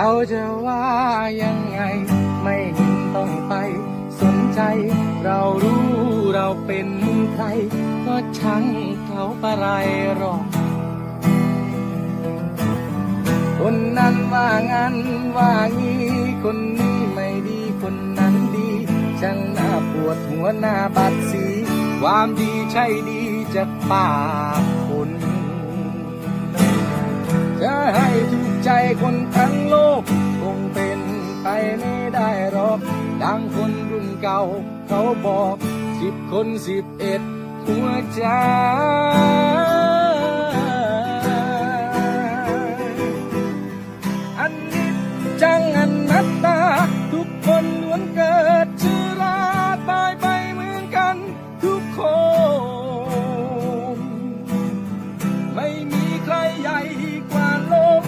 เขาจะว่ายังไง ไม่เห็นต้องไป สนใจ เรารู้เราเป็นใคร ก็ช่างเขาปะไรหรอก คนนั้นว่างั้นว่างี้คนนี้ไม่ดีคนนั้นดีช่างน่าปวดหัวหน้าบัดสี ความดีใช่ดีจากปาก ใจคนทั้งโลก คงเป็นไปไม่ได้หรอกดังคนรุ่นเก่า เขาบอกสิบคนสิบเอ็ดหัวใจอันนี้จังอันนัตตา